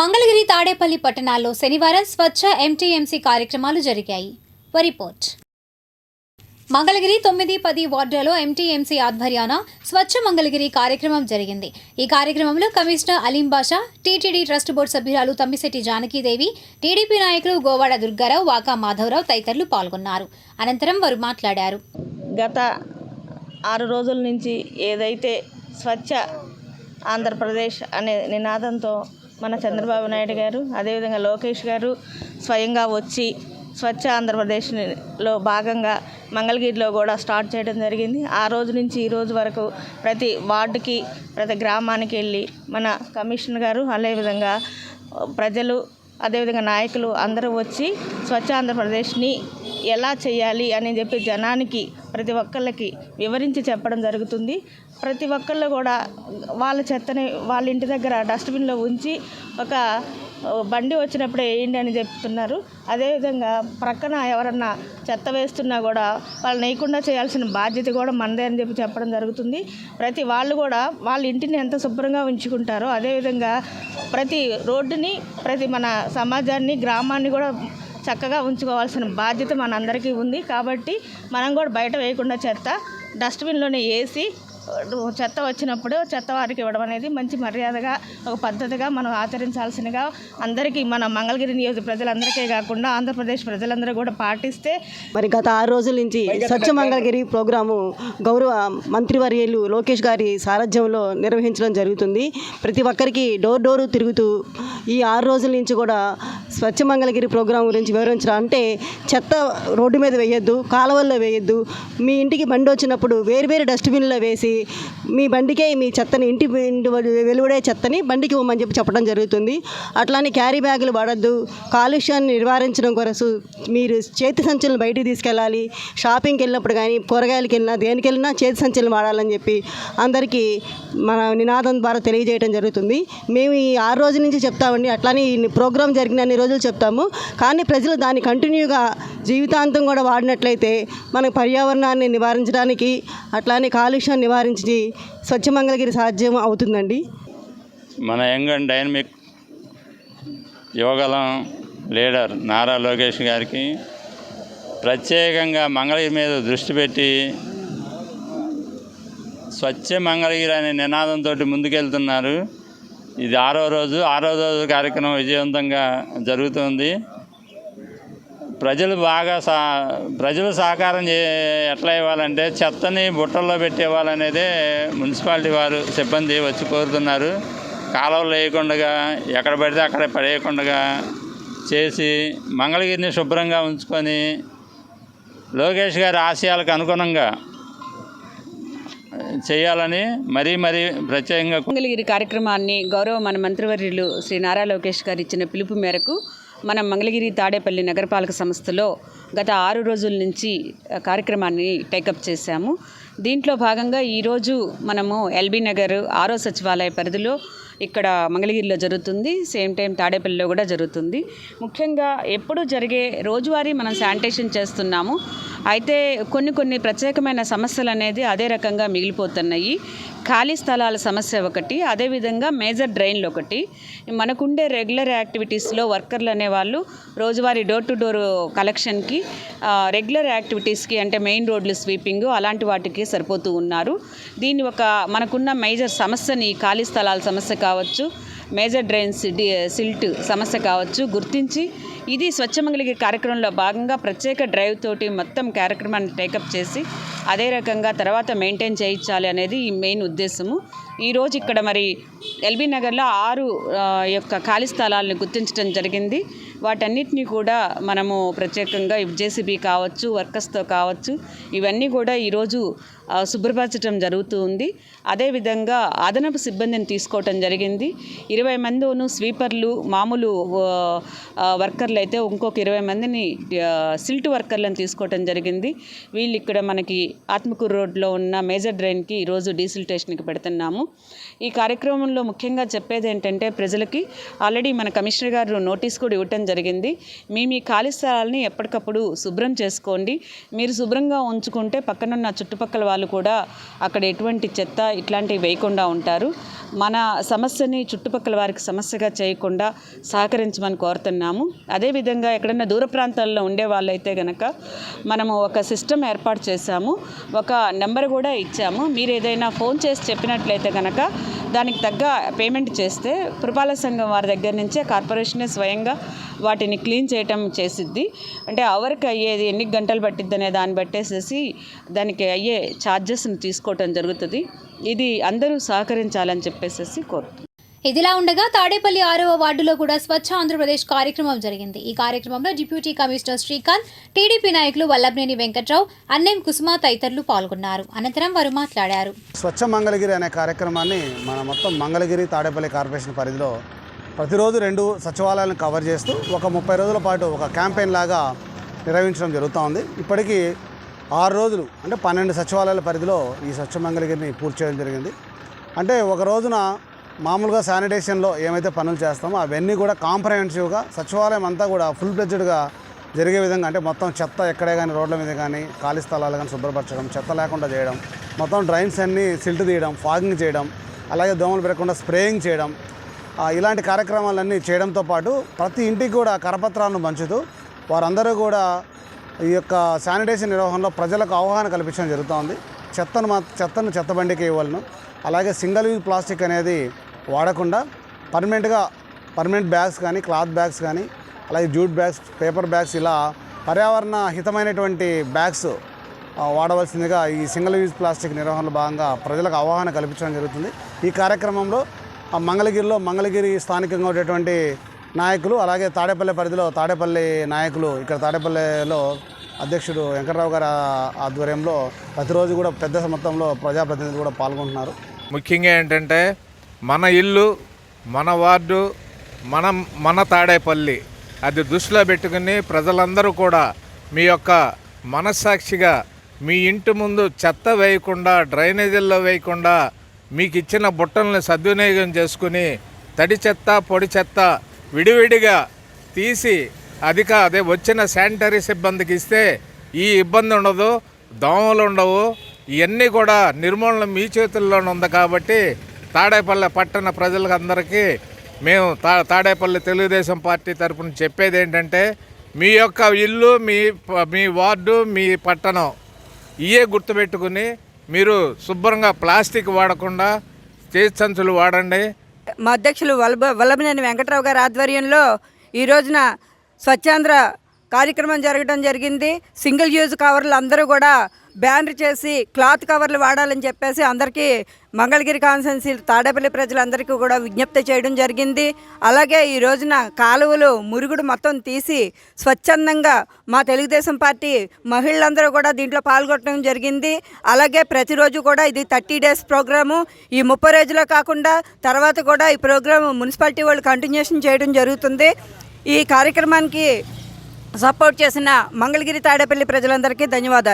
మంగళగిరి తాడేపల్లి పట్టణాల్లో శనివారం స్వచ్ఛ ఎంటీఎంసీ కార్యక్రమాలు జరిగాయి. రిపోర్ట్. మంగళగిరి తొమ్మిది పది వార్డులలో ఎంటీఎంసీ ఆధ్వర్యాన స్వచ్ఛ మంగళగిరి కార్యక్రమం జరిగింది. ఈ కార్యక్రమంలో commissioner Aleem Basha TTD trust board సభ్యురాలు తమ్మిశెట్టి జానకీదేవి టీడీపీ నాయకులు గోవాడ దుర్గారావు వాకా మాధవరావు తదితరులు పాల్గొన్నారు. అనంతరం వారు మాట్లాడారు. గత ఆరు రోజుల నుంచి ఏదైతే స్వచ్ఛ ఆంధ్రప్రదేశ్ అనే నినాదంతో మన చంద్రబాబు నాయుడు గారు అదేవిధంగా లోకేష్ గారు స్వయంగా వచ్చి స్వచ్ఛ ఆంధ్రప్రదేశ్లో భాగంగా మంగళగిరిలో కూడా స్టార్ట్ చేయడం జరిగింది. ఆ రోజు నుంచి ఈ రోజు వరకు ప్రతి వార్డుకి ప్రతి గ్రామానికి వెళ్ళి మన కమిషనర్ గారు అదేవిధంగా ప్రజలు అదేవిధంగా నాయకులు అందరూ వచ్చి స్వచ్ఛ ఆంధ్రప్రదేశ్ని ఎలా చేయాలి అని చెప్పి జనానికి ప్రతి ఒక్కళ్ళకి వివరించి చెప్పడం జరుగుతుంది. ప్రతి ఒక్కళ్ళు కూడా వాళ్ళ చెత్తని వాళ్ళ ఇంటి దగ్గర డస్ట్బిన్లో ఉంచి ఒక బండి వచ్చినప్పుడు వేయండి అని చెప్తున్నారు. అదేవిధంగా ప్రక్కన ఎవరన్నా చెత్త వేస్తున్నా కూడా వాళ్ళు నేయకుండా చేయాల్సిన బాధ్యత కూడా మనదే అని చెప్పి చెప్పడం జరుగుతుంది. ప్రతి వాళ్ళు కూడా వాళ్ళ ఇంటిని ఎంత శుభ్రంగా ఉంచుకుంటారో అదేవిధంగా ప్రతి రోడ్డుని ప్రతి మన సమాజాన్ని గ్రామాన్ని కూడా చక్కగా ఉంచుకోవాల్సిన బాధ్యత మనందరికీ ఉంది. కాబట్టి మనం కూడా బయట వేయకుండా చెత్త డస్ట్బిన్లోనే వేసి చెత్త వచ్చినప్పుడు చెత్త వారికి ఇవ్వడం అనేది మంచి మర్యాదగా ఒక పద్ధతిగా మనం ఆచరించాల్సినగా అందరికీ మన మంగళగిరి నియోజక ప్రజలందరికీ కాకుండా ఆంధ్రప్రదేశ్ ప్రజలందరూ కూడా పాటిస్తే మరి గత ఆరు రోజుల నుంచి స్వచ్ఛ మంగళగిరి ప్రోగ్రాము గౌరవ మంత్రివర్యులు లోకేష్ గారి సారథ్యంలో నిర్వహించడం జరుగుతుంది. ప్రతి ఒక్కరికి డోర్ డోరు తిరుగుతూ ఈ ఆరు రోజుల నుంచి కూడా స్వచ్ఛ మంగళగిరి ప్రోగ్రాం గురించి వివరించడం అంటే చెత్త రోడ్డు మీద వేయొద్దు కాలువల్లో వేయొద్దు. మీ ఇంటికి బండి వచ్చినప్పుడు వేరు వేరు డస్ట్బిన్లో వేసి మీ బండికే మీ చెత్తని ఇంటి వెలువడే చెత్తని బండికి ఇవ్వమని చెప్పి చెప్పడం జరుగుతుంది. అట్లానే క్యారీ బ్యాగులు వాడద్దు. కాలుష్యాన్ని నివారించడం కొరకు మీరు చేతి సంచులను బయటికి తీసుకెళ్ళాలి. షాపింగ్కి వెళ్ళినప్పుడు కానీ కూరగాయలకి వెళ్ళినా దేనికి వెళ్ళినా చేతి సంచులను వాడాలని చెప్పి అందరికీ మన నినాదం ద్వారా తెలియజేయడం జరుగుతుంది. మేము ఈ ఆరు రోజుల నుంచి చెప్తామండి. అట్లానే ఈ ప్రోగ్రాం జరిగిన అన్ని రోజులు చెప్తాము. కానీ ప్రజలు దాన్ని కంటిన్యూగా జీవితాంతం కూడా వాడినట్లయితే మన పర్యావరణాన్ని నివారించడానికి అట్లానే కాలుష్యాన్ని నివారించి స్వచ్ఛ మంగళగిరి సాధ్యం అవుతుందండి. మన young and dynamic Yuvagalam leader Nara Lokesh గారికి ప్రత్యేకంగా మంగళగిరి మీద దృష్టి పెట్టి స్వచ్ఛ మంగళగిరి అనే నినాదంతో ముందుకెళ్తున్నారు. ఇది ఆరో రోజు ఆరో రోజు కార్యక్రమం విజయవంతంగా జరుగుతుంది. ప్రజలు బాగా సా ప్రజలు సహకారం చే ఎట్లా ఇవ్వాలంటే చెత్తని బుట్టల్లో పెట్టేవాళ్ళనేదే మున్సిపాలిటీ వారు సిబ్బంది వచ్చి కోరుతున్నారు. కాలువలు వేయకుండా ఎక్కడ పడితే అక్కడ పడేయకుండా చేసి మంగళగిరిని శుభ్రంగా ఉంచుకొని లోకేష్ గారి ఆశయాలకు అనుగుణంగా చేయాలని మరీ మరీ ప్రత్యేకంగా మంగళగిరి కార్యక్రమాన్ని గౌరవ మన మంత్రివర్యులు శ్రీ నారా లోకేష్ గారు ఇచ్చిన పిలుపు మేరకు మనం మంగళగిరి తాడేపల్లి నగరపాలక సంస్థలో గత ఆరు రోజుల నుంచి కార్యక్రమాన్ని టేకప్ చేశాము. దీంట్లో భాగంగా ఈరోజు మనము ఎల్బీ నగర్ ఆరో సచివాలయ పరిధిలో ఇక్కడ మంగళగిరిలో జరుగుతుంది. సేమ్ టైం తాడేపల్లిలో కూడా జరుగుతుంది. ముఖ్యంగా ఎప్పుడు జరిగే రోజువారీ మనం శానిటేషన్ చేస్తున్నాము. అయితే కొన్ని కొన్ని ప్రత్యేకమైన సమస్యలు అనేది అదే రకంగా మిగిలిపోతున్నాయి. ఖాళీ స్థలాల సమస్య ఒకటి అదేవిధంగా మేజర్ డ్రైన్లు ఒకటి. మనకుండే రెగ్యులర్ యాక్టివిటీస్లో వర్కర్లు అనేవాళ్ళు రోజువారీ డోర్ టు డోర్ కలెక్షన్కి రెగ్యులర్ యాక్టివిటీస్కి అంటే మెయిన్ రోడ్లు స్వీపింగ్ అలాంటి వాటికి సరిపోతూ ఉన్నారు. దీన్ని ఒక మనకున్న మేజర్ సమస్యని ఖాళీ స్థలాల సమస్య కావచ్చు మేజర్ డ్రైన్స్ డి సిల్ట్ సమస్య కావచ్చు గుర్తించి ఇది స్వచ్ఛమంగళి కార్యక్రమంలో భాగంగా ప్రత్యేక డ్రైవ్ తోటి మొత్తం కార్యక్రమాన్ని టేకప్ చేసి అదే రకంగా తర్వాత మెయింటైన్ చేయించాలి అనేది ఈ మెయిన్ ఉద్దేశము. ఈరోజు ఇక్కడ మరి ఎల్బీ నగర్లో ఆరు యొక్క ఖాళీ స్థలాలను గుర్తించడం జరిగింది. వాటన్నిటిని కూడా మనము ప్రత్యేకంగా జేసీబీ కావచ్చు వర్కర్స్తో కావచ్చు ఇవన్నీ కూడా ఈరోజు శుభ్రపరచడం జరుగుతూ ఉంది. అదేవిధంగా అదనపు సిబ్బందిని తీసుకోవటం జరిగింది. ఇరవై మందిను స్వీపర్లు మామూలు వర్కర్ వర్కర్లు అయితే ఇంకొక ఇరవై మందిని సిల్ట్ వర్కర్లను తీసుకోవటం జరిగింది. వీళ్ళు ఇక్కడ మనకి ఆత్మకూరు రోడ్లో ఉన్న మేజర్ డ్రైన్కి ఈరోజు డీజిల్ స్టేషన్కి పెడుతున్నాము. ఈ కార్యక్రమంలో ముఖ్యంగా చెప్పేది ఏంటంటే ప్రజలకి ఆల్రెడీ మన కమిషనర్ గారు నోటీస్ కూడా ఇవ్వటం జరిగింది. మీ మీ ఖాళీ స్థలాలని ఎప్పటికప్పుడు శుభ్రం చేసుకోండి. మీరు శుభ్రంగా ఉంచుకుంటే పక్కనున్న చుట్టుపక్కల వాళ్ళు కూడా అక్కడ ఎటువంటి చెత్త ఇట్లాంటివి వేయకుండా ఉంటారు. మన సమస్యని చుట్టుపక్కల వారికి సమస్యగా చేయకుండా సహకరించమని కోరుతున్నాము. అదేవిధంగా ఎక్కడైనా దూర ప్రాంతాల్లో ఉండే వాళ్ళైతే కనుక మనము ఒక సిస్టమ్ ఏర్పాటు చేశాము ఒక నెంబర్ కూడా ఇచ్చాము. మీరు ఏదైనా ఫోన్ చేసి చెప్పినట్లయితే కనుక దానికి తగ్గ పేమెంట్ చేస్తే పురపాలక సంఘం వారి దగ్గర నుంచే కార్పొరేషనే స్వయంగా వాటిని క్లీన్ చేయటం చేసిద్ది. అంటే అవర్కి అయ్యేది ఎన్ని గంటలు పట్టిద్ది అనే దాన్ని బట్టేసేసి దానికి అయ్యే ఛార్జెస్ని తీసుకోవటం జరుగుతుంది. ఇది అందరూ సహకరించాలని చెప్పేసి కోరుతుంది ఇదిలా ఉండగా తాడేపల్లి ఆరవ వార్డులో కూడా స్వచ్ఛ ఆంధ్రప్రదేశ్ కార్యక్రమం జరిగింది. ఈ కార్యక్రమంలో డిప్యూటీ కమిషనర్ శ్రీకాంత్ టీడీపీ నాయకులు వల్లభనేని వెంకట్రావు అన్నేం కుసుమ తదితరులు పాల్గొన్నారు. అనంతరం వారు మాట్లాడారు. స్వచ్ఛ మంగళగిరి అనే కార్యక్రమాన్ని మన మొత్తం మంగళగిరి తాడేపల్లి కార్పొరేషన్ పరిధిలో ప్రతిరోజు రెండు సచివాలయాలను కవర్ చేస్తూ ఒక ముప్పై రోజుల పాటు ఒక క్యాంపెయిన్ లాగా నిర్వహించడం జరుగుతూ ఉంది. ఇప్పటికీ ఆరు రోజులు అంటే పన్నెండు సచివాలయాల పరిధిలో ఈ స్వచ్ఛ మంగళగిరిని పూర్తి చేయడం జరిగింది. అంటే ఒక రోజున మామూలుగా శానిటేషన్లో ఏమైతే పనులు చేస్తామో అవన్నీ కూడా కాంప్రహెన్సివ్గా సచివాలయం అంతా కూడా ఫుల్ ఫ్లెడ్జ్డ్గా జరిగే విధంగా అంటే మొత్తం చెత్త ఎక్కడే కానీ రోడ్ల మీద కానీ ఖాళీ స్థలాలు కానీ శుభ్రపరచడం చెత్త లేకుండా చేయడం మొత్తం డ్రైన్స్ అన్నీ సిల్ట్ తీయడం ఫాగింగ్ చేయడం అలాగే దోమలు పెరగకుండా స్ప్రేయింగ్ చేయడం ఇలాంటి కార్యక్రమాలన్నీ చేయడంతో పాటు ప్రతి ఇంటికి కూడా కరపత్రాలను పంచుతూ వారందరూ కూడా ఈ యొక్క శానిటేషన్ నిర్వహణలో ప్రజలకు అవగాహన కల్పించడం జరుగుతోంది. చెత్తను మా చెత్తను చెత్త బండికి ఇవ్వాలను. అలాగే సింగిల్ యూజ్ ప్లాస్టిక్ అనేది వాడకుండా పర్మనెంట్గా పర్మనెంట్ బ్యాగ్స్ కానీ క్లాత్ బ్యాగ్స్ కానీ అలాగే జూట్ బ్యాగ్స్ పేపర్ బ్యాగ్స్ ఇలా పర్యావరణ హితమైనటువంటి బ్యాగ్స్ వాడవలసిందిగా ఈ సింగిల్ యూజ్ ప్లాస్టిక్ నిర్వహణలో భాగంగా ప్రజలకు అవగాహన కల్పించడం జరుగుతుంది. ఈ కార్యక్రమంలో ఆ మంగళగిరిలో మంగళగిరి స్థానికంగా ఉండేటువంటి నాయకులు అలాగే తాడేపల్లి పరిధిలో తాడేపల్లి నాయకులు ఇక్కడ తాడేపల్లిలో అధ్యక్షుడు వెంకట్రావు గారి ఆధ్వర్యంలో ప్రతిరోజు కూడా పెద్ద మొత్తంలో ప్రజాప్రతినిధులు కూడా పాల్గొంటున్నారు. ముఖ్యంగా ఏంటంటే మన ఇల్లు మన వార్డు మన మన తాడేపల్లి అది దృష్టిలో పెట్టుకుని ప్రజలందరూ కూడా మీ యొక్క మనస్సాక్షిగా మీ ఇంటి ముందు చెత్త వేయకుండా డ్రైనేజీల్లో వేయకుండా మీకు ఇచ్చిన బుట్టలను సద్వినియోగం చేసుకుని తడి చెత్త పొడి చెత్త విడివిడిగా తీసి అధిక అదే వచ్చిన శానిటరీ సిబ్బందికి ఇస్తే ఈ ఇబ్బంది ఉండదు దోమలు ఉండవు ఇవన్నీ కూడా నిర్మూలన మీ చేతుల్లోనే ఉంది కాబట్టి తాడేపల్లె పట్టణ ప్రజలకు అందరికీ మేము తా తాడేపల్లి తెలుగుదేశం పార్టీ తరపున చెప్పేది ఏంటంటే మీ యొక్క ఇల్లు మీ ప- మీ వార్డు మీ పట్టణం ఇయే గుర్తుపెట్టుకుని మీరు శుభ్రంగా ప్లాస్టిక్ వాడకుండా చేతి సంచులు వాడండి. మా అధ్యక్షులు వల్లభ వల్లభనేని వెంకట్రావు గారి ఆధ్వర్యంలో ఈ రోజున స్వచ్ఛాంధ్ర కార్యక్రమం జరగడం జరిగింది. సింగిల్ యూజ్ కవర్లు అందరూ కూడా బ్యాన్ చేసి క్లాత్ కవర్లు వాడాలని చెప్పేసి అందరికీ మంగళగిరి కాన్సెన్సీ తాడేపల్లి ప్రజలందరికీ కూడా విజ్ఞప్తి చేయడం జరిగింది. అలాగే ఈ రోజున కాలువలు మురుగుడు మొత్తం తీసి స్వచ్ఛందంగా మా తెలుగుదేశం పార్టీ మహిళలందరూ కూడా దీంట్లో పాల్గొనడం జరిగింది. అలాగే ప్రతిరోజు కూడా ఇది థర్టీ డేస్ ప్రోగ్రాము. ఈ ముప్పై రోజులో కాకుండా తర్వాత కూడా ఈ ప్రోగ్రాము మున్సిపాలిటీ వాళ్ళు కంటిన్యూషన్ చేయడం జరుగుతుంది. ఈ కార్యక్రమానికి సపోర్ట్ చేసిన మంగళగిరి తాడేపల్లి ప్రజలందరికీ ధన్యవాదాలు.